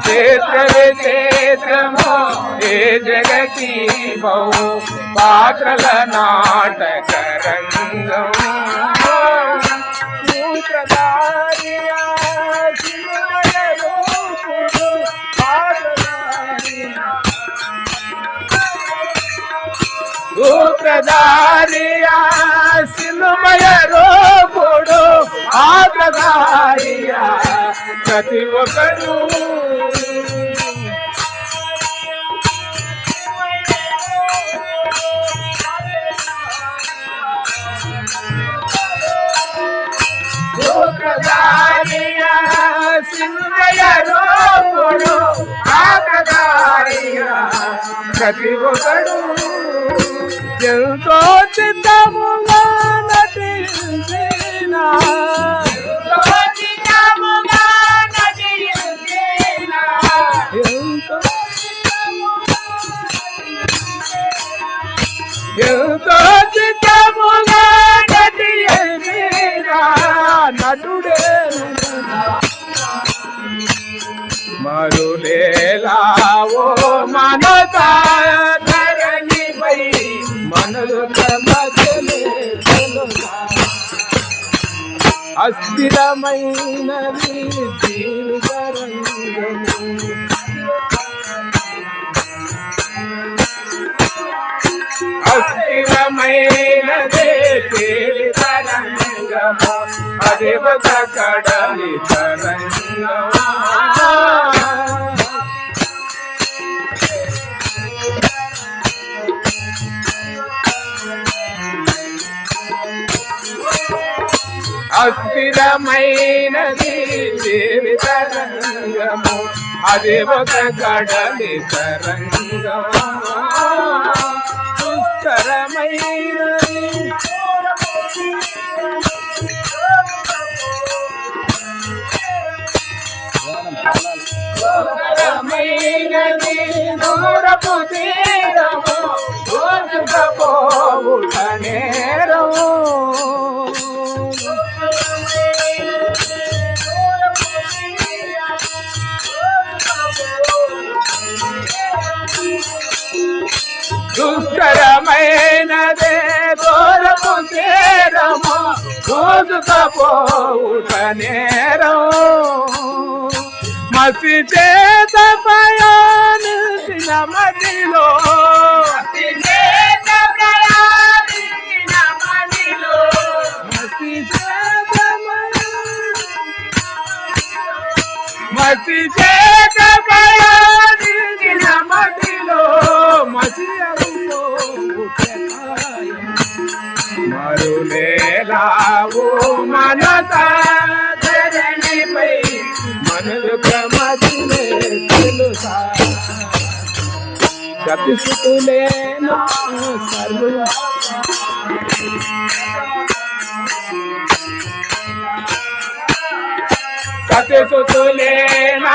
క్షేత్ర విక్షేత్రము ఏ జగతి బహు పాత్రల నాటక రంగం సూత్రధారియా శివమయ రూపుడు పాత్రధారియా సూత్రధారియా సిలుమయ రూపుడు ఆగ్రధారియా ప్రతి ఒక్కరు. ప్రతి ఒక్కడు ఎంతో చిత్తముగా నటించినా? మరులేలావో మనత ధరణిపై మనలు మధ్యలే తెలుసా అస్థిరమైనది జీవిత రంగము కడలి తరంగము. అస్థిరమైనది జీవిత రంగము. అది ఒక కడలి తరంగము. దుస్తరమైనది దుస్తరమైనది దూరపు దూసుకపోవుట నేరం. మసి చేత ప్రయాణించిన మదిలో మసి చేత మసి చేత ప్రయాణించిన మదిలో మసి మరులేలావు మనత ధరణిపై మనలు క్రమతిలే తెలుసా గతిసుతులేనా సర్వ సతిసుతులేనా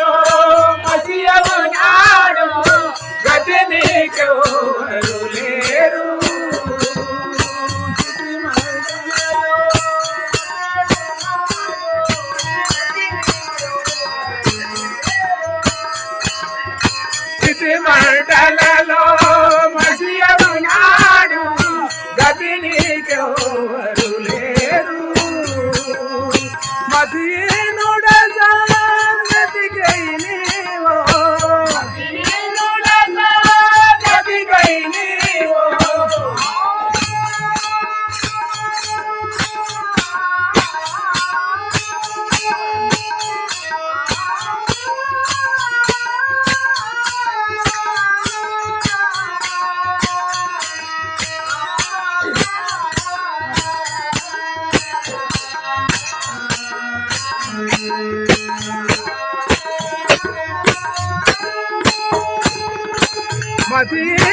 Adi.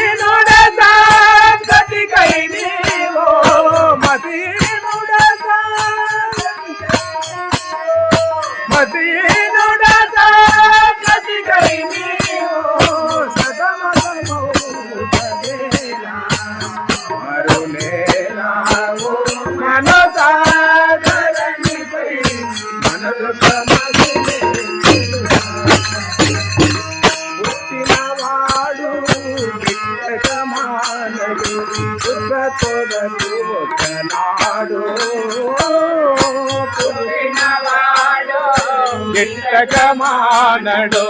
గిట్టకమానడు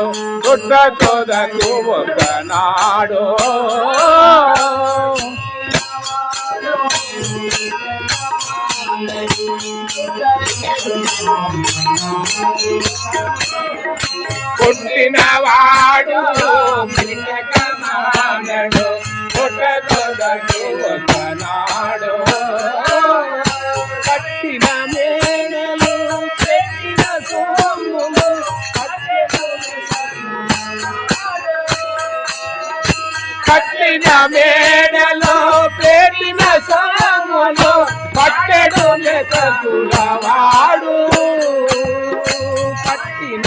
పుట్టతోడకు ఒకనాడు పుట్టినవాడు కట్టిన మేడలో పెట్టిన సోములు పట్టెడు మెతకులవాడు కట్టిన